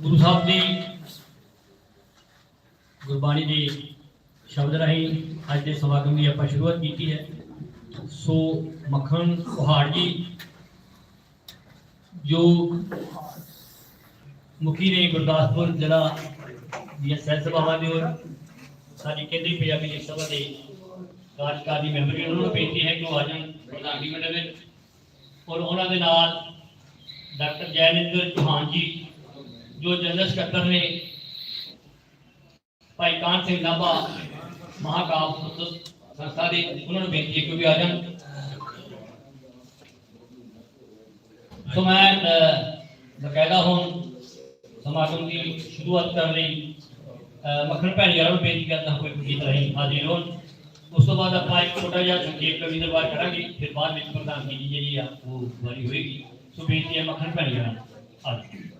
ਗੁਰੂ ਸਾਹਿਬ ਦੀ ਗੁਰਬਾਣੀ ਦੇ ਸ਼ਬਦ ਰਾਹੀਂ ਅੱਜ ਦੇ ਸਮਾਗਮ ਦੀ ਆਪਾਂ ਸ਼ੁਰੂਆਤ ਕੀਤੀ ਹੈ। ਸੋ ਮੱਖਣ ਕੁਹਾੜ ਜੀ, ਜੋ ਮੁਖੀ ਨੇ ਗੁਰਦਾਸਪੁਰ ਜ਼ਿਲ੍ਹਾ ਦੀਆਂ ਸਹਿ ਸਭਾਵਾਂ ਦੇ ਔਰ ਸਾਡੀ ਕੇਂਦਰੀ ਪੰਜਾਬੀ ਲਈ ਸਭਾ ਦੇ ਕਾਰਜਕਾਰੀ ਮੈਂਬਰ ਨੇ ਉਹਨਾਂ ਨੂੰ ਬੇਨਤੀ ਹੈ ਕਿ ਉਹ ਆ ਜਾਣ ਪ੍ਰਧਾਨਗੀ ਮੰਡਲ ਵਿੱਚ ਔਰ ਉਹਨਾਂ ਦੇ ਨਾਲ ਡਾਕਟਰ ਜੈਨਿੰਦਰ ਚੌਹਾਨ ਜੀ ਜੋ ਜਨਰਲ ਸਕੱਤਰ ਨੇ ਭਾਈ ਕਾਨ ਸਿੰਘ ਨਾਭਾ ਮਹਾਕਾਲ ਪੁਸਤਕ ਸੰਸਥਾ ਦੇ ਉਹਨਾਂ ਨੂੰ ਬੇਨਤੀ ਹੈ ਕਿ ਉਹ ਵੀ ਆ ਜਾਣ ਸੋ ਮੈਂ ਅਹ, ਬਕਾਇਦਾ ਹੁਣ ਸਮਾਗਮ ਦੀ ਸ਼ੁਰੂਆਤ ਕਰਨ ਲਈ ਅਹ, ਮੱਖਣ ਭੈਣ ਯਾਰਾਂ ਨੂੰ ਬੇਨਤੀ ਕਰਦਾ ਹਾਂ ਕੋਈ ਗੀਤ ਰਹੀ ਹਾਜ਼ਰ ਹੋਣ ਉਸ ਤੋਂ ਬਾਅਦ ਆਪਾਂ ਇੱਕ ਛੋਟਾ ਜਿਹਾ ਸੰਖੇਪ ਕਵੀ ਦਰਬਾਰ ਕਰਾਂਗੇ ਫਿਰ ਬਾਅਦ ਵਿੱਚ ਪ੍ਰਧਾਨਗੀ ਜੀ ਜਿਹੜੀ ਆ ਉਹ ਵਾਰੀ ਹੋਏਗੀ ਸੋ ਬੇਨਤੀ ਹੈ ਮੱਖਣ ਭੈਣ ਯਾਰਾਂ ਨੂੰ ਆ ਜਾਓ।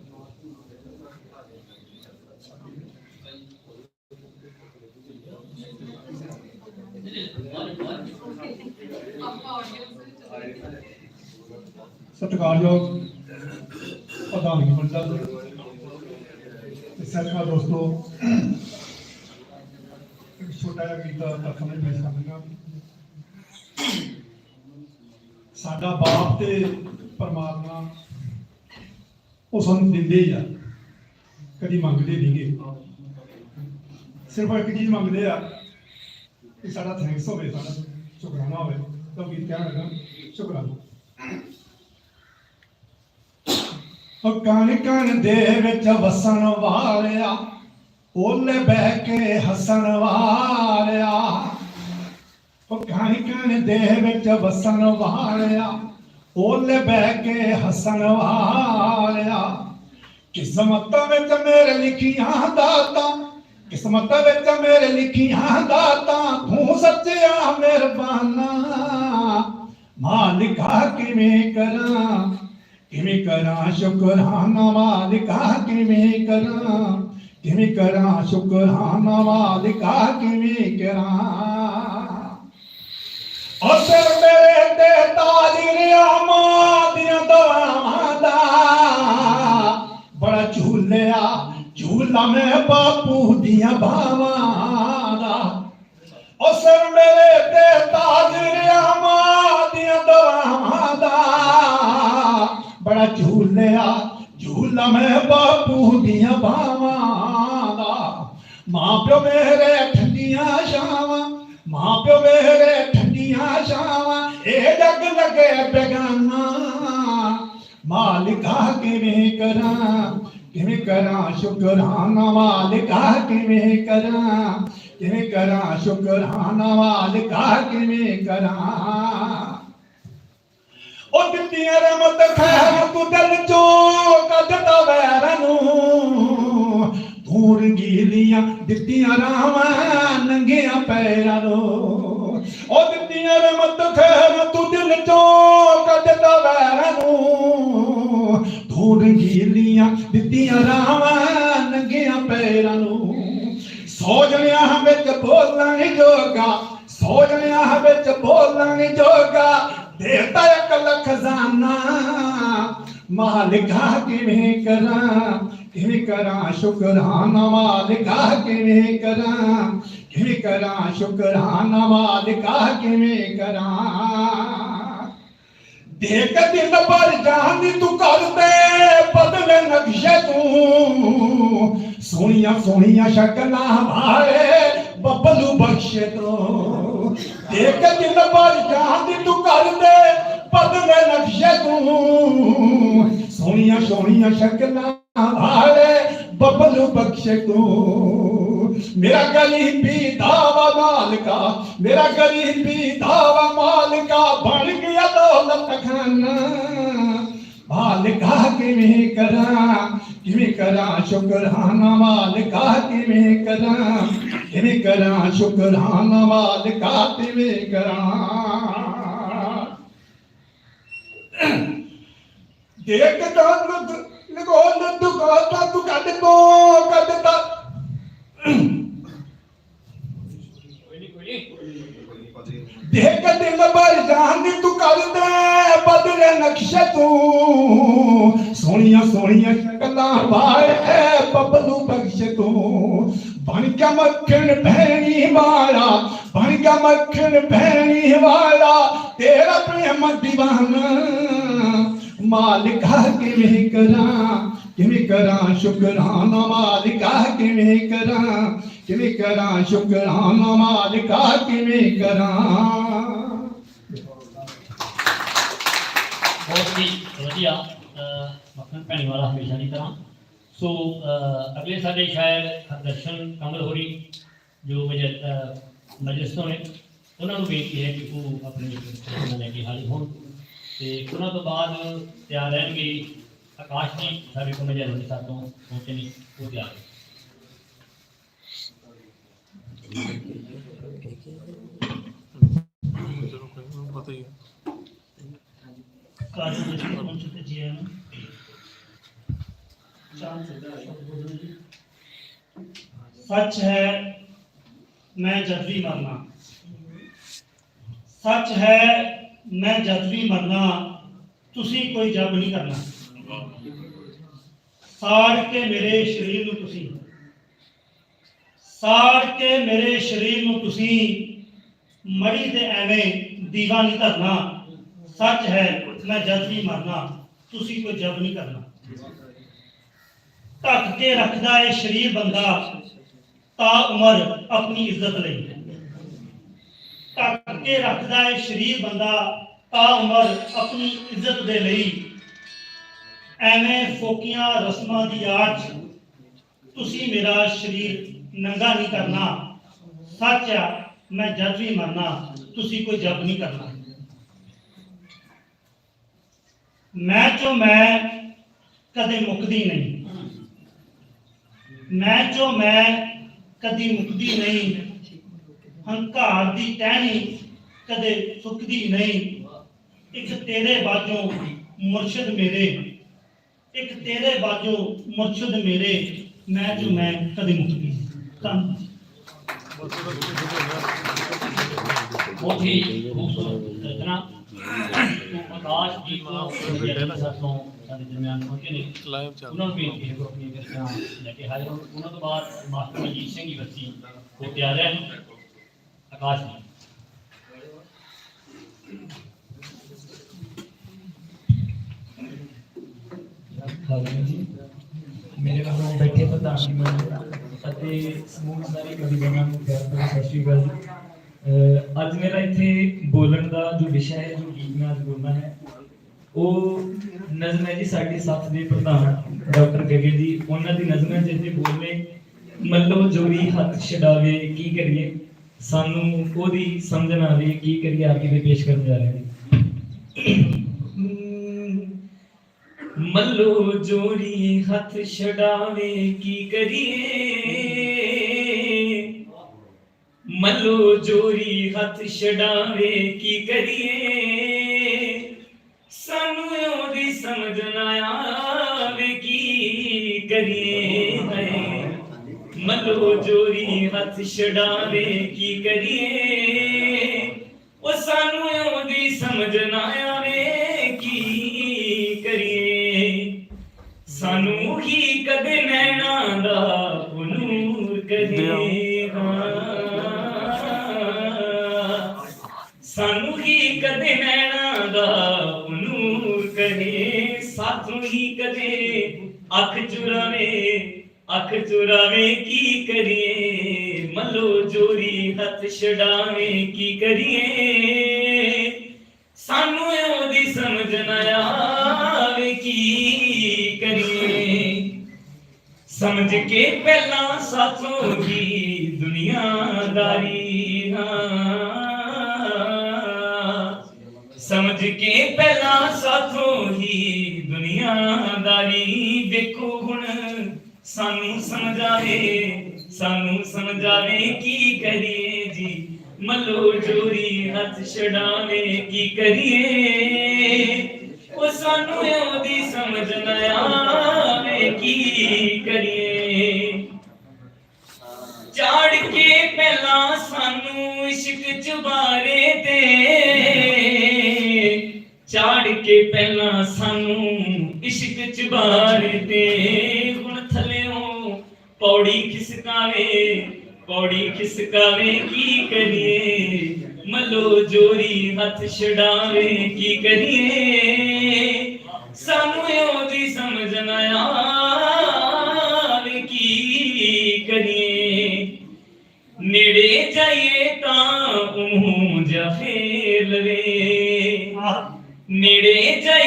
ਸਤਿਕਾਰਯੋਗ ਪ੍ਰਧਾਨਗੀ ਮੰਡਲ, ਤੇ ਸਾਥੀਓ ਦੋਸਤੋ। ਇੱਕ ਛੋਟਾ ਜਿਹਾ ਗੀਤ ਤਾਂ ਸਮਝ ਪੇਸ਼ ਕਰਾਂਗਾ ਸਾਡਾ ਬਾਪ ਤੇ ਪਰਮਾਤਮਾ, ਉਹ ਸਾਨੂੰ ਦਿੰਦੇ ਹੀ ਆ, ਕਦੀ ਮੰਗਦੇ ਨਹੀਂਗੇ ਸਿਰਫ ਇੱਕ ਚੀਜ਼ ਮੰਗਦੇ ਆ ਕਿ ਸਾਡਾ ਥੈਂਕਸ ਹੋਵੇ, ਸਾਡਾ ਸ਼ੁਕਰਾਨਾ ਹੋਵੇ। ਤਾਂ ਗੀਤ ਕਹਿਣ ਲੱਗਾ ਸ਼ੁਕਰਾਨਾ। ਉਹ ਕਣ ਕਣ ਦੇ ਵਿੱਚ ਵਸਣ ਵਾਲਿਆ ਓਲੇ ਬਹਿ ਕੇ ਹੱਸਣ ਵਾਲਿਆ। ਉਹ ਕਣ ਕਣ ਦੇ ਵਿੱਚ ਵਸਣ ਵਾਲਿਆ ਓਲੇ ਬਹਿ ਕੇ ਹੱਸਣ ਵਾਲਿਆ। ਕਿਸਮਤ ਵਿੱਚ ਮੇਰੇ ਲਿਖੀਆਂ ਦਾਤਾ ਕਿਸਮਤ ਵਿੱਚ ਮੇਰੇ ਲਿਖੀਆਂ ਦਾਤਾਂ, ਤੂੰ ਸੱਚਿਆ ਮਿਹਰਬਾਨਾ। ਮਾਲਿਕਾ, ਕਿਵੇਂ ਕਰਾਂ? ਕਿਵੇਂ ਕਰਾਂ ਸ਼ੁਕਰਾਨਾ ਮਾਲਿਕਾ, ਕਿਵੇਂ ਕਰਾਂ? ਕਿਵੇਂ ਕਰਾਂ ਸ਼ੁਕਰਾਨਾ ਮਾਲਿਕਾ, ਕਿਵੇਂ ਕਰਾਂ? ਅਸਰ ਮੇਰੇ ਤੇ ਤਾਜ ਰਿਆਮਾ ਦੀਆਂ ਦਵਾਵਾਂ ਦਾ। ਝੂਲਾ ਮੈਂ ਬਾਪੂ ਦੀਆਂ ਬਾਵਾਂ ਦਾ। ਅਸਰ ਮੇਰੇ ਤੇ ਤਾਜ ਰਿਆਮਾ ਦੀਆਂ ਦਵਾਵਾਂ ਦਾ। ਬੜਾ ਝੂਲਿਆ, ਝੂਲਾ ਮੈਂ ਬਾਪੂ ਦੀਆਂ ਬਾਵਾਂ ਦਾ। ਮਾਂ ਪਿਓ ਮੇਰੇ ਠੰਡੀਆਂ ਛਾਵਾਂ, ਮਾਂ ਪਿਓ ਮੇਰੇ ਠੰਡੀਆਂ ਛਾਵਾਂ, ਇਹ ਜੱਗ ਲੱਗੇ ਬੇਗਾਨਾ। ਮਾਲਿਕਾ ਕਿਵੇਂ ਕਰਾਂ? ਕਿਵੇਂ ਕਰਾਂ ਸ਼ੁਕਰਾਨਾ ਮਾਲਿਕਾ ਕਿਵੇਂ ਕਰਾਂ? ਕਿਵੇਂ ਕਰਾਂ ਸ਼ੁਕਰਾਨਾ ਮਾਲਿਕਾ ਕਿਵੇਂ ਕਰਾਂ? ਉਹ ਦਿੱਤੀਆਂ ਰਹਿਮਤ, ਖੈਰ ਤੂੰ ਦਿਲ ਚੋਂ ਕੱਢਦਾ ਵੈਰ ਨੂੰ। ਤੂੰ ਰੰਗੀਲੀਆਂ ਦਿੱਤੀਆਂ ਰਾਵਾਂ, ਨੰਗਿਆਂ ਪੈਰਾਂ ਨੂੰ। ਉਹ ਦਿੱਤੀਆਂ ਰਹਿਮਤ, ਖੈਰ ਤੂੰ ਦਿਲ ਚੋਂ ਦਿੱਤੀਆਂ ਰਾਵਾਂ ਨੰਗਿਆਂ ਪੈਰਾਂ ਨੂੰ। ਸੋਜਣਿਆਂ ਵਿੱਚ ਬੋਲਾਂ ਨੀ ਜੋਗਾ ਸੋਜਣਿਆਂ ਵਿੱਚ ਬੋਲਾਂ ਨੀ ਜੋਗਾ। ਦੇਤਾ ਇੱਕ ਲੱਖ ਖਜ਼ਾਨਾ ਮਾਲਿਕਾ ਕਿਵੇਂ ਕਰਾਂ ਕਿਵੇਂ ਕਰਾਂ ਸ਼ੁਕਰਾਨਾ ਮਾਲਿਕਾ ਕਿਵੇਂ ਕਰਾਂ ਕਿਵੇਂ ਕਰਾਂ ਸ਼ੁਕਰਾਨਾ ਮਾਲਿਕਾ ਕਿਵੇਂ ਕਰਾਂ। ਦੇਖ ਦਿਨ ਪਰ ਜਾਨ ਤੂੰ ਕਰਦੇ ਬਦਲੇ ਨਕਸ਼ੇ ਤੂੰ। ਸੋਹਣੀਆਂ ਸੋਹਣੀਆਂ ਸ਼ਕਲਾਂ ਵਾਲੇ ਬੱਬਲੂ ਬਖਸ਼ੇ ਤੂੰ। ਦੇਖ ਦਿਨ ਪਰ ਜਾਨ ਤੂੰ ਕਰਦੇ ਬਦਲੇ ਨਕਸ਼ੇ ਤੂੰ। ਸੋਹਣੀਆਂ ਸੋਹਣੀਆਂ ਸ਼ਕਲਾਂ ਵਾਲੇ ਬੱਬਲੂ ਬਖਸ਼ੇ ਤੂੰ। ਮੇਰਾ ਗਰੀਬੀ ਦਾਵਾ ਮਾਲਕਾ, ਮੇਰਾ ਗਰੀਬੀ ਦਾਵਾ ਮਾਲਕਾ ਬਣ ਗਿਆ। ਦੌਲਤ ਖਾਨਾ। ਮਾਲਕਾ ਕਿਵੇਂ ਕਰਾਂ? ਕਿਵੇਂ ਕਰਾਂ ਸ਼ੁਕਰਾਨਾ ਮਾਲਕਾ ਕਿਵੇਂ ਕਰਾਂ? ਕਿਵੇਂ ਕਰਾਂ ਸ਼ੁਕਰਾਨਾ ਮਾਲਕਾ ਕਿਵੇਂ ਕਰਾਂ? ਦੇਖ ਤਾਂ ਲਗੋ ਦੁਕਾ ਤਾਂ ਤੂੰ ਕੱਢ ਤੋਂ ਕੱਢ ਤਾਂ। ਕੋਈ ਨਹੀਂ ਕੋਈ ਨਹੀਂ ਦੇਖ ਦਿਲ ਭਰ ਜਾਨ ਤੂੰ ਕਰ ਦੇ ਬਦਲੇ ਤੂੰ। ਸੋਹਣੀਆਂ ਸੋਹਣੀਆਂ ਸ਼ਕਲਾਂ ਵਾਲੇ ਬਬਲੂ ਬਖਸ਼ ਤੂੰ। ਬਣ ਕੇ ਮੱਖਣ ਭੈਣੀ ਵਾਲਾ, ਬਣ ਗਿਆ ਮੱਖਣ ਭੈਣੀ ਵਾਲਾ, ਤੇਰਾ ਪ੍ਰੇਮ دیਵਾਨਾ ਮਾਲਿਕਾ ਕਿਵੇਂ ਕਰਾਂ ਕਿਵੇਂ ਕਰਾਂ ਸ਼ੁਕਰਾਨਾ ਮਾਲਿਕਾ ਕਿਵੇਂ ਕਰਾਂ ਕਿਵੇਂ ਕਰਾਂ ਸ਼ੁਕਰਾਨਾ ਮਾਲਿਕਾ ਕਿਵੇਂ ਕਰਾਂ। ਬਹੁਤ ਹੀ ਵਧੀਆ ਮੱਖਣ ਭੈਣੀ ਵਾਲਾ ਹਮੇਸ਼ਾ ਦੀ ਤਰ੍ਹਾਂ। ਸੋ ਅਗਲੇ ਸਾਡੇ ਸ਼ਾਇਰ ਹਰਦਰਸ਼ਨ ਕਮਲ ਹੋਰੀ ਜੋ ਮਜਲਿਸ ਤੋਂ ਨੇ, ਉਹਨਾਂ ਨੂੰ ਬੇਨਤੀ ਹੈ ਕਿ ਉਹ ਆਪਣੇ ਉਹਨਾਂ ਲੈ ਕੇ ਹਾਜ਼ਰ ਹੋਣ। ਤੇ ਉਹਨਾਂ ਤੋਂ ਬਾਅਦ ਤਿਆਰ ਰਹਿਣਗੇ ਆਕਾਸ਼ ਜੀ, ਸਾਡੇ ਕੋਲ ਮਜਲਿਸ ਦੇ ਸਾਥੋਂ ਪਹੁੰਚੇ ਨੇ, ਉਹ ਤਿਆਰ ਪਤਾ ਹੀ ਹੈ। ਕਾਜੂ ਵਿੱਚ ਪਹੁੰਚ ਚੁੱਕੇ ਜੀ ਹਨ ਚਾਂਦ ਸੱਚ ਹੈ ਮੈਂ ਜਦ ਵੀ ਮਰਨਾ ਸੱਚ ਹੈ ਮੈਂ ਜਦ ਵੀ ਮਰਨਾ ਤੁਸੀਂ ਕੋਈ ਜਬ ਨਹੀਂ ਕਰਨਾ ਸਾੜ ਕੇ ਮੇਰੇ ਸਰੀਰ ਨੂੰ ਤੁਸੀਂ ਸਾੜ ਕੇ ਮੇਰੇ ਸਰੀਰ ਨੂੰ ਸੱਚ ਹੈ, ਮੈਂ ਜਦ ਵੀ ਮਰਨਾ ਤੁਸੀਂ ਕੋਈ ਜਬ ਨਹੀਂ ਕਰਨਾ। ਢੱਕ ਕੇ ਰੱਖਦਾ ਏ ਸ਼ਰੀਰ ਬੰਦਾ, ਤਾ ਉਮਰ ਆਪਣੀ ਇੱਜ਼ਤ ਲਈ। ਢੱਕ ਕੇ ਰੱਖਦਾ ਏ ਸ਼ਰੀਰ ਬੰਦਾ, ਤਾ ਉਮਰ ਆਪਣੀ ਇੱਜ਼ਤ ਦੇ ਲਈ। ਐਵੇਂ ਫੋਕੀਆਂ ਰਸਮਾਂ ਦੀ ਆੜ ਤੁਸੀਂ ਮੇਰਾ ਸ਼ਰੀਰ ਨੰਗਾ ਨਹੀਂ ਕਰਨਾ। ਸੱਚ ਆ, ਮੈਂ ਜਦ ਵੀ ਮਰਨਾ ਤੁਸੀਂ ਕੋਈ ਜਬ ਨਹੀਂ ਕਰਨਾ। ਮੈਂ ਜੋ ਮੈਂ ਕਦੇ ਮੁੱਕਦੀ ਨਹੀਂ। ਮੈਂ ਜੋ ਮੈਂ ਕਦੀ ਮੁੱਕਦੀ ਨਹੀਂ। ਹੰਕਾਰ ਦੀ ਟਹਿਣੀ ਕਦੇ ਸੁੱਕਦੀ ਨਹੀਂ। ਇੱਕ ਤੇਰੇ ਬਾਝੋਂ ਮੁਰਸ਼ਿਦ ਮੇਰੇ। ਇੱਕ ਤੇਰੇ ਬਾਝੋਂ ਮੁਰਸ਼ਿਦ ਮੇਰੇ। ਮੈਂ ਜੋ ਮੈਂ ਕਦੇ ਮੁੱਕਦੀ ਨਹੀਂ। ਧੰਨਵਾਦ। ਬਹੁਤ ਹੀ ਖੂਬਸੂਰਤ ਰਚਨਾ ਤੋਂ ਆਕਾਸ਼ ਜੀ ਤੋਂ ਮਜਲਿਸ ਦੇ ਸਾਥੋਂ ਸਾਡੇ ਦਰਮਿਆਨ ਪਹੁੰਚੇ ਨੇ ਲਾਈਵ ਚੱਲ ਉਹਨਾਂ ਨੂੰ ਬੇਨਤੀ ਹੈ ਕਿ ਉਹ ਆਪਣੀ ਕਿਰਤਾਂ ਲੈ ਕੇ ਹਾਜ਼ਰ ਹੋਣ ਉਹਨਾਂ ਤੋਂ ਬਾਅਦ ਮਾਸਟਰ ਮਨਜੀਤ ਸਿੰਘ ਜੀ। ਬੱਸੀ ਹੋ ਤਿਆਰ ਹੈ ਆਕਾਸ਼ ਜੀ ਖਾਲਸਾ ਜੀ ਮੇਰੇ ਅੱਜ ਮੇਰਾ ਇੱਥੇ ਬੋਲਣ ਦਾ ਜੋ ਵਿਸ਼ਾ ਹੈ, ਜੋ ਗੀਤ ਮੈਂ ਅੱਜ ਬੋਲਣਾ ਹੈ, ਉਹ ਨਜ਼ਮ ਹੈ ਜੀ ਸਾਡੇ ਸਾਥ ਦੇ ਪ੍ਰਧਾਨ ਡਾਕਟਰ ਗਗੇ ਜੀ, ਉਹਨਾਂ ਦੀ ਨਜ਼ਮ ਹੈ ਜਿਹਦੇ ਬੋਲਨੇ ਮੱਲੋ ਜੋਰੀ ਹੱਥ ਛਡਾਵੇ, ਕੀ ਕਰੀਏ? ਸਾਨੂੰ ਉਹਦੀ ਸਮਝ ਨਾ ਆਵੇ, ਕੀ ਕਰੀਏ, ਆਪ ਜੀ ਦੇ ਪੇਸ਼ ਕਰਨ ਜਾ ਰਹੇ ਹਾਂ ਮੱਲੋ ਜੋੜੀ ਹੱਥ ਛਡਾਵੇ, ਕੀ ਕਰੀਏ? ਮੱਲੋ ਜੋਰੀ ਹੱਥ ਛਡਾਵੇ, ਕੀ ਕਰੀਏ? ਸਾਨੂੰ ਉਹਦੀ ਸਮਝ ਨਾ ਆਵੇ, ਕੀ ਕਰੀਏ? ਮੱਲੋ ਜੋਰੀ ਹੱਥ ਛਡਾਵੇ, ਕੀ ਕਰੀਏ? ਉਹ ਸਾਨੂੰ ਉਹਦੀ ਸਮਝ ਨਾ ਆਵੇ, ਕੀ ਕਰੀਏ? ਸਾਨੂੰ ਹੀ ਕਦੇ ਕਦੇ? ਅੱਖ ਚੁਰਾਵੇ ਅੱਖ ਚੁਰਾਵੇ, ਕੀ ਕਰੀਏ? ਮੱਲੋ ਚੋਰੀ ਹੱਥ ਛਡਾਵੇ, ਕੀ ਕਰੀਏ? ਸਾਨੂੰ ਉਹਦੀ ਸਮਝ ਨਾ ਆਵੇ, ਕੀ ਕਰੀਏ? ਸਮਝ ਕੇ ਪਹਿਲਾਂ ਸਾਥੋਂ ਹੀ ਦੁਨੀਆਦਾਰੀ ਹਾਂ ਸਮਝ ਕੇ ਪਹਿਲਾਂ ਸਾਥੋਂ ਇੱਕੋ ਗੁਣ ਸਾਨੂੰ ਸਮਝਾਵੇ ਸਾਨੂੰ ਸਮਝਾਵੇ ਕੀ ਕਰੀਏ ਜੀ? ਮੱਲੋ ਜੋਰੀ ਹੱਥ ਛਡਾਵੇ, ਕੀ ਕਰੀਏ? ਉਹ ਸਾਨੂੰ ਉਹਦੀ ਸਮਝ ਨਾ ਆਵੇ, ਕੀ ਕਰੀਏ? ਚਾੜ ਕੇ ਪਹਿਲਾਂ ਸਾਨੂੰ ਇਸ਼ਕ ਚੁਬਾਰੇ ਤੇ ਚਾੜ ਕੇ ਪਹਿਲਾਂ ਸਾਨੂੰ ਇਸ਼ਕ ਚੁਬਾਰੇ ਤੇ ਹੁਣ ਥਲਿਓ ਪੌੜੀ ਖਿਸਕਾਵੇ ਪੌੜੀ ਖਿਸਕਾਵੇ ਕੀ ਕਰੀਏ? ਮੱਲੋ ਜੋਰੀ ਹੱਥ ਛਡਾਵੇ ਕੀ ਕਰੀਏ? ਸਾਨੂੰ ਉਹਦੀ ਸਮਝ ਨਾ ਆਵੇ ਕੀ ਕਰੀਏ? ਨੇੜੇ ਜਾਈਏ ਤਾਂ ਉਹ ਜਾ ਫੇਰ ਲਵੇ। ਨੇੜੇ ਜਾਈਏ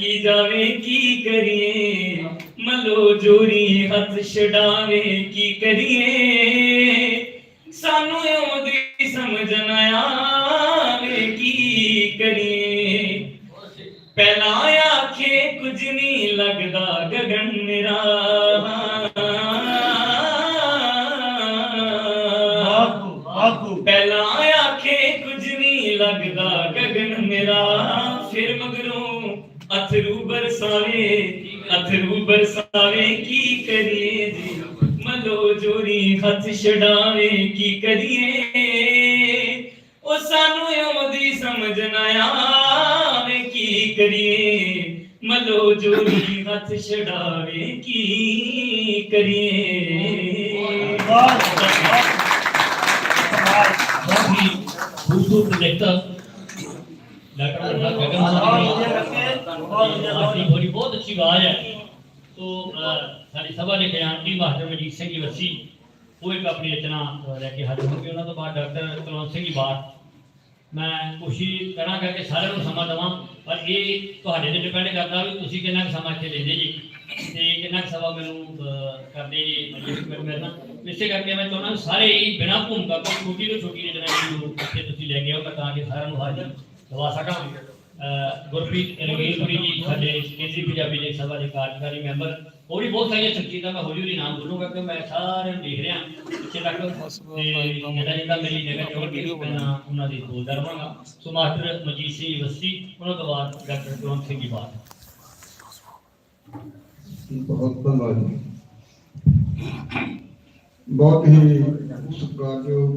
ਤੱਕੀ ਜਾਵੇ ਕੀ ਕਰੀਏ? ਮਲੋ ਜੋਰੀ ਹੱਥ ਛਡਾਵੇ ਕੀ ਕਰੀਏ? ਸਾਨੂੰ ਉਹਦੀ ਸਮਝ ਨਾ ਆਵੇ ਕੀ ਕਰੀਏ? ਪਹਿਲਾਂ اپنی ਹੱਥ ਛਡਾਵੇ ਕੀ ਕਰੀਏ ਉਹ ਸਾਨੂੰ اوندی ਸਮਝ ਨਾ ਆਵੇ ਕੀ ਕਰੀਏ ਮਲੋ جوری ہاتھ چڑھاوے کی کریے۔ بہت بہت اچھی بات ہے۔ تو ساری سبھا نے بیان کی مہاجر مجید سنگھ کی وسیع۔ ਉਹ ਇੱਕ ਆਪਣੀ ਰਚਨਾ ਲੈ ਕੇ ਹਾਜ਼ਰ ਹੋਣਗੇ ਉਹਨਾਂ ਤੋਂ ਬਾਅਦ ਡਾਕਟਰ ਕੁਲਵੰਤ ਸਿੰਘ ਜੀ ਬਾਤ ਮੈਂ ਕੋਸ਼ਿਸ਼ ਕਰਾਂਗਾ ਕਿ ਸਾਰਿਆਂ ਨੂੰ ਸਮਾਂ ਦਵਾਂ, ਪਰ ਇਹ ਤੁਹਾਡੇ ਤੇ ਡਿਪੈਂਡ ਕਰਦਾ ਵੀ ਤੁਸੀਂ ਕਿੰਨਾ ਕੁ ਸਮਾਂ ਇੱਥੇ ਲੈਂਦੇ ਜੀ ਤੇ ਕਿੰਨਾ ਕੁ ਸਮਾਂ ਮੈਨੂੰ ਕਰਦੇ ਜੀ ਮੇਰੇ ਨਾਲ ਇਸੇ ਕਰਕੇ ਮੈਂ ਚਾਹੁੰਦਾ ਸਾਰੇ ਹੀ ਬਿਨਾ ਭੂਮਿਕਾ ਤੋਂ ਛੋਟੀ ਤੋਂ ਛੋਟੀ ਰਚਨਾ ਨੂੰ ਇੱਥੇ ਤੁਸੀਂ ਲੈ ਕੇ ਆਓ ਤਾਂ ਕਿ ਸਾਰਿਆਂ ਨੂੰ ਹਾਜ਼ਰ ਦਵਾ ਸਕਾਂ। ਗੁਰਪ੍ਰੀਤ ਰੰਗੀਲਪੁਰੀ ਜੀ ਸਾਡੇ ਕੇਂਦਰੀ ਪੰਜਾਬੀ ਦੇ ਸਭਾ ਦੇ ਕਾਰਜਕਾਰੀ ਮੈਂਬਰ ਹੋਰ ਵੀ ਬਹੁਤ ਸਾਰੀਆਂ ਸ਼ਖਸੀਅਤਾਂ ਮੈਂ ਹੌਲੀ ਹੌਲੀ ਨਾਮ ਬੋਲੂੰਗਾ ਕਿ ਮੈਂ ਸਾਰਿਆਂ ਨੂੰ ਦੇਖ ਰਿਹਾ। ਪਿੱਛੇ ਤੱਕ ਤੇ ਜਿਹੜਾ ਜਿਹੜਾ ਮੇਰੀ ਜਗ੍ਹਾ ਚੋਣ ਕੇ ਮੈਂ ਉਹਨਾਂ ਦੀ ਬੋਲਦਾ ਰਹਾਂਗਾ ਸੋ ਮਾਸਟਰ ਮਜੀਦ ਸਿੰਘ ਵਸੀ ਉਹਨਾਂ ਤੋਂ ਬਾਅਦ ਡਾਕਟਰ ਕੁਲਵੰਤ ਸਿੰਘ ਜੀ ਬਾਤ ਬਹੁਤ ਧੰਨਵਾਦ ਬਹੁਤ ਹੀ ਸਤਿਕਾਰਯੋਗ